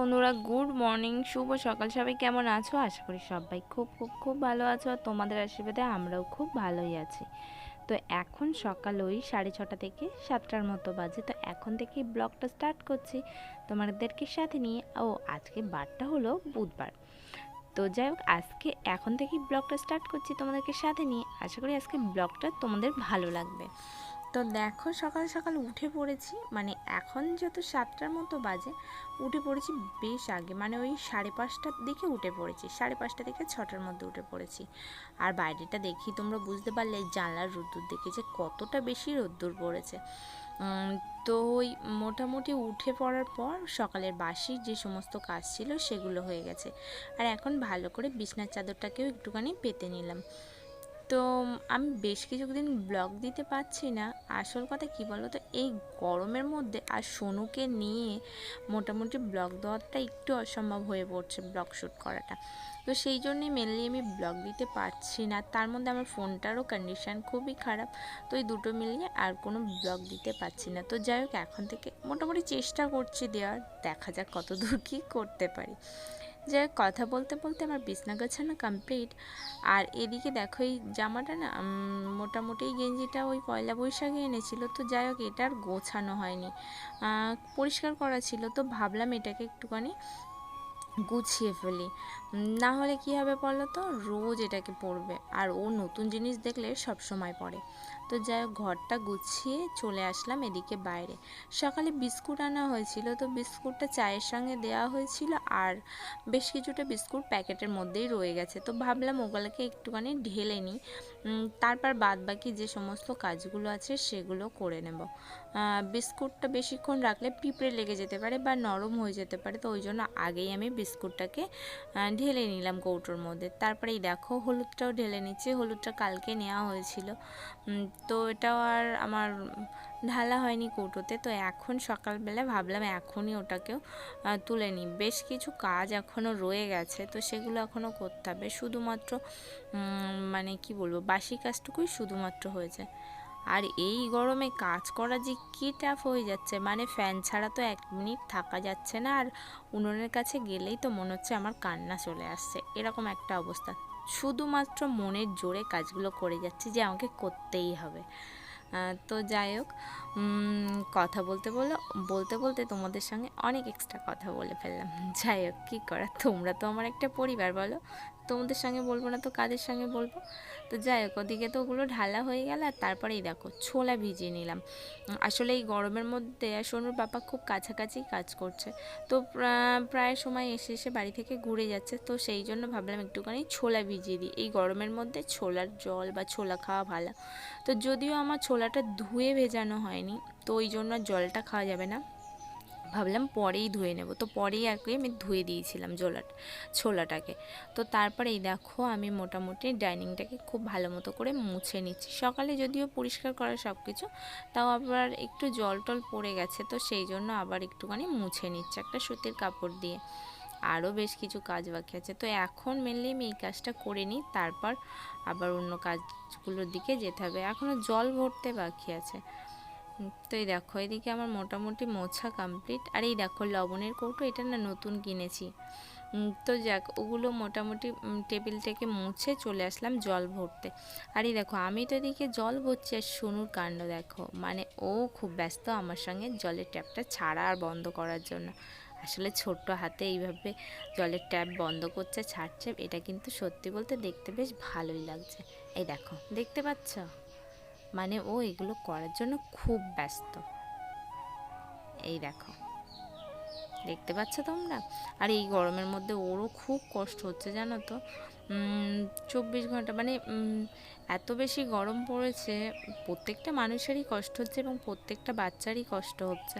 বন্ধুরা, good morning, শুভ সকাল। সবাই কেমন আছো? আশা করি সবাই খুব খুব খুব ভালো আছো আর তোমাদের আশীর্বাদে আমরাও খুব ভালোই আছি। তো এখন সকাল ওই সাড়ে ছটা থেকে সাতটার মতো বাজে। তো এখন থেকেই ব্লগটা স্টার্ট করছি তোমাদেরকে সাথে নিয়ে। ও, আজকে বারটা হলো বুধবার। তো যাই হোক, আজকে এখন থেকেই ব্লগটা স্টার্ট করছি তোমাদেরকে সাথে নিয়ে। আশা করি আজকে ব্লগটা তোমাদের ভালো লাগবে। তো দেখো সকাল সকাল উঠে পড়েছি মানে এখন যত সাতটার মতো বাজে, উঠে পড়েছি বেশ আগে মানে ওই সাড়ে পাঁচটার দিকে উঠে পড়েছি, সাড়ে পাঁচটা থেকে ছটার মধ্যে উঠে পড়েছি। আর বাইরেটা দেখি তোমরা বুঝতে পারলে জানলার রোদ্দুর দেখে যে কতটা বেশি রোদ্দুর পড়েছে। তো ওই মোটামুটি উঠে পড়ার পর সকালের বাসি যে সমস্ত কাজ ছিল সেগুলো হয়ে গেছে। আর এখন ভালো করে বিছনার চাদরটাকেও একটুখানি পেতে নিলাম। তো আমি বেশ কিছুদিন ব্লগ দিতে পারছি না। আসল কথা কি বলো তো এই গরমের মধ্যে আর সোনুকে নিয়ে মোটামুটি ব্লগ দেওয়াটা একটু অসম্ভব হয়ে পড়ছে ব্লগ শ্যুট করাটা। তো সেই জন্যই মেনলি আমি ব্লগ দিতে পারছি না। তার মধ্যে আমার ফোনটারও কন্ডিশান খুবই খারাপ। তো এই দুটো মিলিয়ে আর কোনো ব্লগ দিতে পারছি না। তো যাই হোক, এখন থেকে মোটামুটি চেষ্টা করছি দেওয়ার। দেখা যাক কত দূর কী করতে পারি। যাই কথা বলতে বলতে আমার বিছনা গোছানো কমপ্লিট আর এদিকে দেখো, এই জামাটা না মোটামুটি গেঞ্জিটা ওই পয়লা বৈশাখে এনেছিল, তো যাই হোক, এটা আর গোছানো হয়নি। পরিষ্কার করা ছিল, তো ভাবলাম এটাকে একটুখানি গুছিয়ে ফেলি। না হলে কি হবে বলো তো রোজ এটাকে পরবে। আর ও নতুন জিনিস দেখলে সব সময় পরে। তো যাই হোক, ঘরটা গুছিয়ে চলে আসলাম এদিকে বাইরে। সকালে বিস্কুট আনা হয়েছিল, তো বিস্কুটটা চায়ের সঙ্গে দেওয়া হয়েছিল আর বেশ কিছুটা বিস্কুট প্যাকেটের মধ্যেই রয়ে গেছে। তো ভাবলাম ওগুলোকে একটুখানি ঢেলে নিই। তারপর বাদ বাকি যে সমস্ত কাজগুলো আছে সেগুলো করে নেব। বিস্কুটটা বেশিক্ষণ রাখলে পিঁপড়ে লেগে যেতে পারে বা নরম হয়ে যেতে পারে, তো ওই জন্য আগেই আমি বিস্কুটটাকে ঢেলে নিলাম কৌটোর মধ্যে। তারপরে এই দেখো হলুদটাও ঢেলে নিচ্ছি, হলুদটা কালকে নেওয়া হয়েছিল। তো এটাও আর আমার ঢালা হয়নি কৌটোতে, তো এখন সকালবেলা ভাবলাম এখনই ওটাকেও তুলে নিই। বেশ কিছু কাজ এখনও রয়ে গেছে, তো সেগুলো এখনও করতে হবে। শুধুমাত্র মানে কি বলব, বাসি কাজটুকুই শুধুমাত্র হয়েছে। আর এই গরমে কাজ করা যে কী টাফ হয়ে যাচ্ছে মানে ফ্যান ছাড়া তো এক মিনিট থাকা যাচ্ছে না, আর উনুনের কাছে গেলেই তো মনে হচ্ছে আমার কান্না চলে আসছে। এরকম একটা অবস্থা। শুধুমাত্র মনের জোরে কাজগুলো করে যাচ্ছি যে আমাকে করতেই হবে। তো যাই হোক কথা বলতে বলে বলতে বলতে তোমাদের সঙ্গে অনেক এক্সট্রা কথা বলে ফেললাম। যাই হোক, কী করার তোমরা তো আমার একটা পরিবার, বলো? তোমাদের সঙ্গে বলব না তো কাদের সঙ্গে বলব? তো যাই হোক, ওদিকে তো ওগুলো ঢালা হয়ে গেল আর তারপরেই দেখো ছোলা ভিজিয়ে নিলাম। আসলে এই গরমের মধ্যে সোনুর বাবা খুব কাছাকাছি কাজ করছে। তো প্রায় সময় এসে এসে বাড়ি থেকে ঘুরে যাচ্ছে, তো সেই জন্য ভাবলাম একটুখানি ছোলা ভিজিয়ে দিই। এই গরমের মধ্যে ছোলার জল বা ছোলা খাওয়া ভালো। তো যদিও আমার ছোলাটা ধুয়ে ভেজানো হয়নি, তো ওই জন্য জলটা খাওয়া যাবে না। ভাবলাম পরেই ধুয়ে নেব। তো পরেই আর কি আমি ধুয়ে দিয়েছিলাম জোলা ছোলাটাকে। তো তারপরে এই দেখো আমি মোটামুটি ডাইনিংটাকে খুব ভালো মতো করে মুছে নিচ্ছি। সকালে যদিও পরিষ্কার করা সব কিছু তাও আবার একটু জল টল পড়ে গেছে, তো সেই জন্য আবার একটুখানি মুছে নিচ্ছি একটা সুতির কাপড় দিয়ে। আরও বেশ কিছু কাজ বাকি আছে। তো এখন মেনলি আমি এই কাজটা করে নিই, তারপর আবার অন্য কাজগুলোর দিকে যেতে হবে। এখনও জল ভরতে বাকি আছে। তো এই দেখো এদিকে আমার মোটামুটি মোছা কমপ্লিট আর এই দেখো লবণের কৌটো এটা না নতুন কিনেছি। তো যাক ওগুলো মোটামুটি উম, টেবিল থেকে মুছে চলে আসলাম জল ভরতে। আর এই দেখো আমি তো এদিকে জল ভরছি আর সোনুর কাণ্ড দেখো। মানে ও খুব ব্যস্ত আমার সঙ্গে জলের ট্যাপটা ছাড়া আর বন্ধ করার জন্য। আসলে ছোট্ট হাতে এইভাবে জলের ট্যাপ বন্ধ করছে ছাড়ছে এটা কিন্তু সত্যি বলতে দেখতে বেশ ভালোই লাগছে। এই দেখো দেখতে পাচ্ছ? মানে ও এগুলো করার জন্য খুব ব্যস্ত। এই দেখো। দেখতে পাচ্ছ তোমরা? আর এই গরমের মধ্যে ওরও খুব কষ্ট হচ্ছে, জানো তো? চব্বিশ ঘণ্টা মানে এত বেশি গরম পড়েছে, প্রত্যেকটা মানুষেরই কষ্ট হচ্ছে এবং প্রত্যেকটা বাচ্চারই কষ্ট হচ্ছে।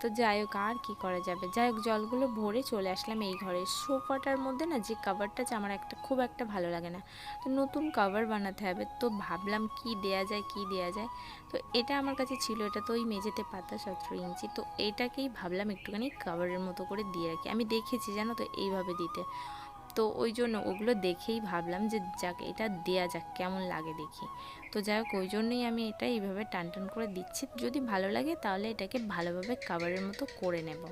তো যাই হোক, আর কী করা যাবে? যাই হোক, জলগুলো ভরে চলে আসলাম এই ঘরে। সোফাটার মধ্যে না যে কাভারটা আমার একটা খুব একটা ভালো লাগে না। তো নতুন কাভার বানাতে হবে। তো ভাবলাম কি দেয়া যায়, কি দেয়া যায়? তো এটা আমার কাছে ছিল, এটা তো ওই মেঝেতে পাতা সতেরো ইঞ্চি। তো এটাকেই ভাবলাম একটুখানি কাভারের মতো করে দিয়ে রাখি। আমি দেখেছি, জানো তো, এইভাবে দিতে। তো ওই জন্য ওগুলো দেখেই ভাবলাম যে যাক, এটা দেয়া যাক, কেমন লাগে দেখি। তো যাই হোক, ওই জন্যই আমি এটা এইভাবে টান টান করে দিচ্ছি। যদি ভালো লাগে তাহলে এটাকে ভালোভাবে কাভারের মতো করে নেব।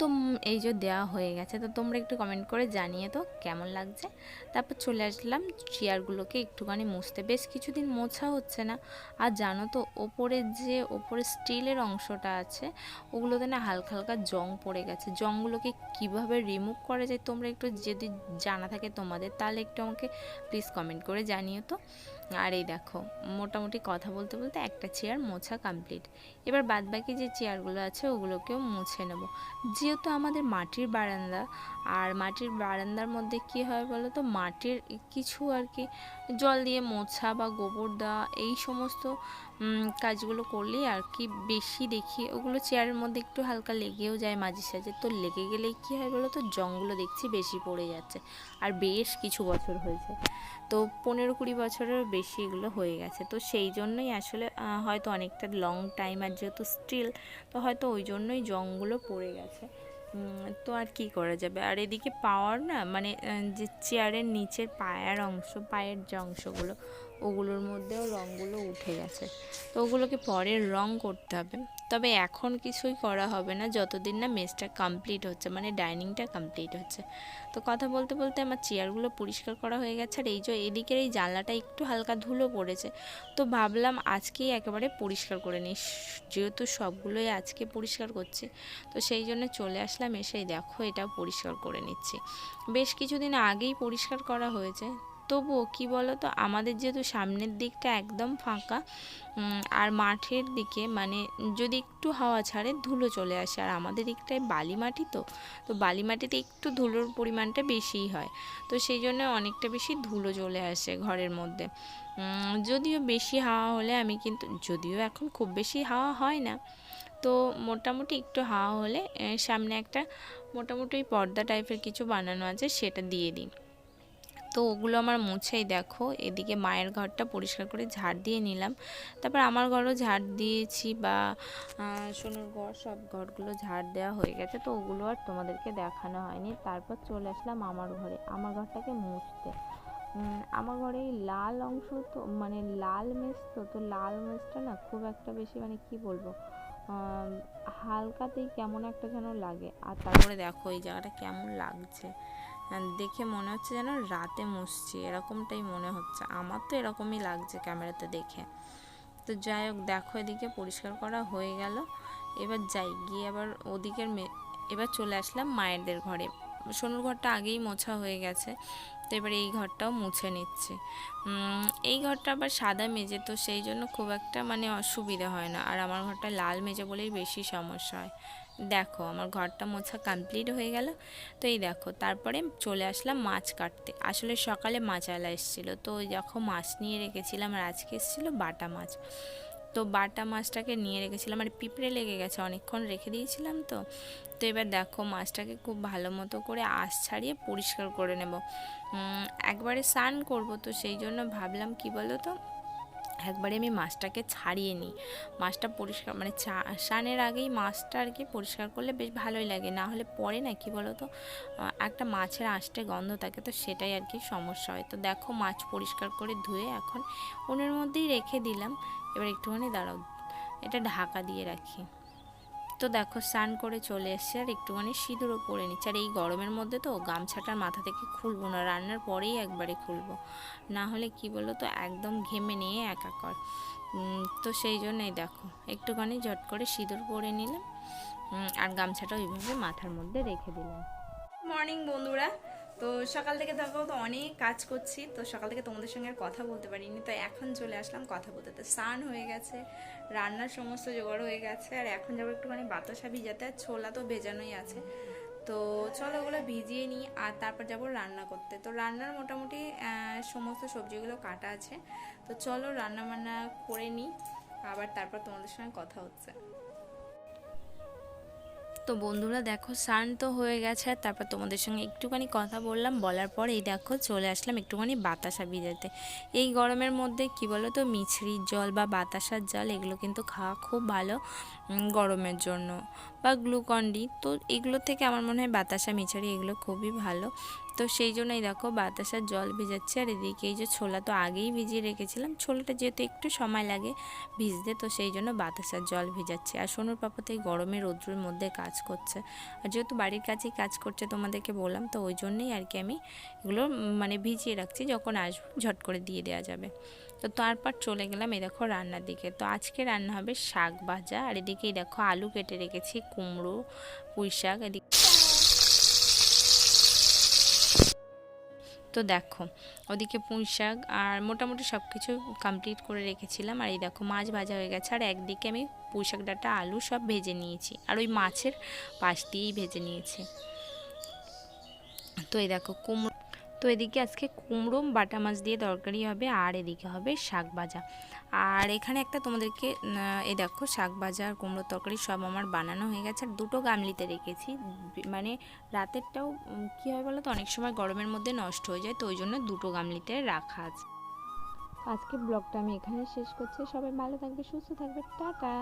তো এই যে দেওয়া হয়ে গেছে, তো তোমরা একটু কমেন্ট করে জানিয়ে তো কেমন লাগছে। তারপর চলে আসলাম, চেয়ারগুলোকে একটুখানি মুছতে। বেশ কিছুদিন মোছা হচ্ছে না। আর জানো তো, ওপরে যে, ওপরে স্টিলের অংশটা আছে, ওগুলোতে না হালকা হালকা জং পড়ে গেছে। জংগুলোকে কীভাবে রিমুভ করা যায় তোমরা একটু যদি জানা থাকে তোমাদের, তাহলে একটু আমাকে প্লিজ কমেন্ট করে জানিও তো। আর এই দেখো, মোটামুটি কথা বলতে বলতে একটা চেয়ার মোছা কমপ্লিট এবার বাদবাকি যে চেয়ারগুলো আছে, ওগুলোকেও মুছে নেব। যেহেতু আমাদের মাটির বারান্দা, আর মাটির বারান্দার মধ্যে কি হয় বলো তো মাটির কিছু আর কি জল দিয়ে মোছা বা গোবর দেওয়া, এই সমস্ত কাজগুলো করলেই আর কি বেশি দেখি। ওগুলো চেয়ারের মধ্যে একটু হালকা লেগেও যায় মাঝে সাঝে। তো লেগে গেলেই কী হয় বলো তো? জংগুলো দেখছি বেশি পড়ে যাচ্ছে। আর বেশ কিছু বছর হয়েছে। তো পনেরো কুড়ি বছরের বেশি এগুলো হয়ে গেছে। তো সেই জন্যই আসলে হয়তো অনেকটা লং টাইম আর যেহেতু স্টিল তো হয়তো ওই জন্যই জংগুলো পড়ে গেছে। তো আর কি করা যাবে? আর এদিকে পাওয়ার না মানে যে চেয়ারের নিচের পায়ার অংশ, পায়ের যে অংশগুলো ওগুলোর মধ্যেও রঙগুলো উঠে গেছে। তো ওগুলোকে পরে রং করতে হবে। তবে এখন কিছুই করা হবে না, যতদিন না মেসটা কমপ্লিট হচ্ছে মানে ডাইনিংটা কমপ্লিট হচ্ছে। তো কথা বলতে বলতে আমার চেয়ারগুলো পরিষ্কার করা হয়ে গেছে, আর এই যে এদিকের এই জানলাটা একটু হালকা ধুলো পড়েছে। তো ভাবলাম আজকেই একেবারে পরিষ্কার করে নিই, যেহেতু সবগুলোই আজকে পরিষ্কার করছি। তো সেই জন্য চলে আসলাম এসেই দেখো এটা পরিষ্কার করে নিচ্ছি। বেশ কিছুদিন আগেই পরিষ্কার করা হয়েছে। তবুও কি বলো তো আমাদের যেহেতু সামনের দিকটা একদম ফাঁকা আর মাঠের দিকে মানে যদি একটু হাওয়া ছাড়ে ধুলো চলে আসে। আর আমাদের দিকটায় বালি মাটি তো তো বালি মাটিতে একটু ধুলোর পরিমাণটা বেশিই হয়। তো সেই জন্য অনেকটা বেশি ধুলো চলে আসে ঘরের মধ্যে। যদিও বেশি হাওয়া হলে আমি কিন্তু, যদিও এখন খুব বেশি হাওয়া হয় না, তো মোটামুটি একটু হাওয়া হলে সামনে একটা মোটামুটি পর্দা টাইপের কিছু বানানো আছে, সেটা দিয়ে দিই। তো ওগুলো আমার মুছেই, দেখো। এদিকে মায়ের ঘরটা পরিষ্কার করে ঝাড় দিয়ে নিলাম। তারপর আমার ঘরও ঝাড় দিয়েছি বা সোনুর ঘর, সব ঘরগুলো ঝাড় দেওয়া হয়ে গেছে। তো ওগুলো আর তোমাদেরকে দেখানো হয়নি। তারপর চলে আসলাম আমার ঘরে, আমার ঘরটাকে মুছতে। আমার ঘরে এই লাল অংশ তো মানে লাল মেস তো তো লাল মেসটা না খুব একটা বেশি মানে কি বলব হালকাতেই কেমন একটা যেন লাগে। আর তারপরে দেখো এই জায়গাটা কেমন লাগছে। দেখে মনে হচ্ছে যেন রাতে মুছছি, এরকমটাই মনে হচ্ছে। আমার তো এরকমই লাগছে ক্যামেরাতে দেখে। তো যাই হোক, দেখো এদিকে পরিষ্কার করা হয়ে গেল। এবার যাই, গিয়ে আবার ওদিকের এবার চলে আসলাম মায়েরদের ঘরে। সোনুর ঘরটা আগেই মোছা হয়ে গেছে, তো এবার এই ঘরটাও মুছে নিচ্ছি। এই ঘরটা আবার সাদা মেজে তো সেই জন্য খুব একটা মানে অসুবিধা হয় না। আর আমার ঘরটা লাল মেজে বলেই বেশি সমস্যা হয়। দেখো, আমার ঘরটা মোছা কমপ্লিট হয়ে গেল। তো এই দেখো, তারপরে চলে আসলাম মাছ কাটতে। আসলে সকালে মাছওয়ালা এসেছিল, তো ওই দেখো মাছ নিয়ে রেখেছিলাম আর আজকে এসেছিল বাটা মাছ। তো বাটা মাছটাকে নিয়ে রেখেছিলাম আর পিঁপড়ে লেগে গেছে, অনেকক্ষণ রেখে দিয়েছিলাম তো। তো এবার দেখো মাছটাকে খুব ভালো মতো করে আঁশ ছাড়িয়ে পরিষ্কার করে নেব। একবারে স্নান করব তো সেই জন্য ভাবলাম, কি বলো তো একবারে আমি মাছটাকে ছাড়িয়ে নিই। মাছটা পরিষ্কার মানে স্নানের আগেই মাছটা আর কি পরিষ্কার করলে বেশ ভালোই লাগে। না হলে পরে না, কি বলো তো একটা মাছের আঁশটে গন্ধ থাকে, তো সেটাই আর কি সমস্যা হয়। তো দেখো মাছ পরিষ্কার করে ধুয়ে এখন ওনের মধ্যেই রেখে দিলাম। এবার একটুখানি দাঁড়াও, এটা ঢাকা দিয়ে রাখি। তো দেখো স্নান করে চলে এসছে আর একটুখানি সিঁদুরও পরে নিচ্ছে। আর এই গরমের মধ্যে তো গামছাটার মাথা থেকে খুলবো না, রান্নার পরেই একবারে খুলবো। না হলে কি বলো তো, একদম ঘেমে নিয়ে একা কর। তো সেই জন্যই দেখো, একটুখানি জট করে সিঁদুর পরে নিলাম। আর গামছাটা ওইভাবে মাথার মধ্যে রেখে দিলাম। মর্নিং বন্ধুরা তো সকাল থেকে দেখো তো অনেক কাজ করছি, তো সকাল থেকে তোমাদের সঙ্গে আর কথা বলতে পারিনি। তো এখন চলে আসলাম কথা বলতে। তো স্নান হয়ে গেছে, রান্নার সমস্ত জোগাড় হয়ে গেছে, আর এখন যাব একটুখানি বাতাসা ভিজাতে, আর ছোলা তো ভেজানোই আছে। তো চলো ওগুলো ভিজিয়ে নিই, আর তারপর যাব রান্না করতে। তো রান্নার মোটামুটি সমস্ত সবজিগুলো কাটা আছে। তো চলো রান্না বান্না করে নিই, আবার তারপর তোমাদের সঙ্গে কথা হচ্ছে। তো বন্ধুরা দেখো স্নান তো হয়ে গেছে। আর তারপর তোমাদের সঙ্গে একটুখানি কথা বললাম। বলার পর এই দেখো, চলে আসলাম একটুখানি বাতাসা ভিজাতে। এই গরমের মধ্যে কি বলো তো মিছরির জল বা বাতাসার জল, এগুলো কিন্তু খাওয়া খুব ভালো গরমের জন্য। বা গ্লুকন্ডি তো এগুলো থেকে আমার মনে হয় বাতাসা, মিছরি এগুলো খুবই ভালো। তো সেই জন্যই দেখো বাতাসার জল ভেজাচ্ছে। আর এদিকে এই যে ছোলা তো আগেই ভিজিয়ে রেখেছিলাম। ছোলাটা যেহেতু একটু সময় লাগে ভিজতে, তো সেই জন্য বাতাসার জল ভেজাচ্ছে। আর সোনুর পাপা তো এই গরমে রৌদ্রের মধ্যে কাজ করছে। আর যেহেতু বাড়ির কাছেই কাজ করছে তোমাদেরকে বললাম, তো ওই জন্যই আর কি আমি এগুলো মানে ভিজিয়ে রাখছি। যখন আসব ঝট করে দিয়ে দেওয়া যাবে। তো তারপর চলে গেলাম এই দেখো রান্নার দিকে। তো আজকে রান্না হবে শাক ভাজা। আর এদিকেই দেখো আলু কেটে রেখেছি, কুমড়ো পুঁই শাক এদিকে তো দেখো, ওদিকে পুঁই শাক আর মোটামুটি সব কিছু কমপ্লিট করে রেখেছিলাম। আর এই দেখো, মাছ ভাজা হয়ে গেছে। আর একদিকে আমি পুঁই শাক, ডাটা, আলু সব ভেজে নিয়েছি। আর ওই মাছের পাশ দিয়েই ভেজে নিয়েছি। তো এই দেখো, কুমড়ো তো এদিকে আজকে কুমড়ো, বাটা মাছ দিয়ে তরকারি হবে আর এদিকে হবে শাক ভাজা। আর এখানে একটা তোমাদেরকে এই দেখো শাক ভাজা আর কুমড়ো তরকারি সব আমার বানানো হয়ে গেছে আর দুটো গামলিতে রেখেছি। মানে রাতেরটাও কী হয় বলো তো? অনেক সময় গরমের মধ্যে নষ্ট হয়ে যায়, তো ওই জন্য দুটো গামলিতে রাখা আছে। আজকে ব্লগটা আমি এখানে শেষ করছি। সবাই ভালো থাকবে, সুস্থ থাকবে। টাটা!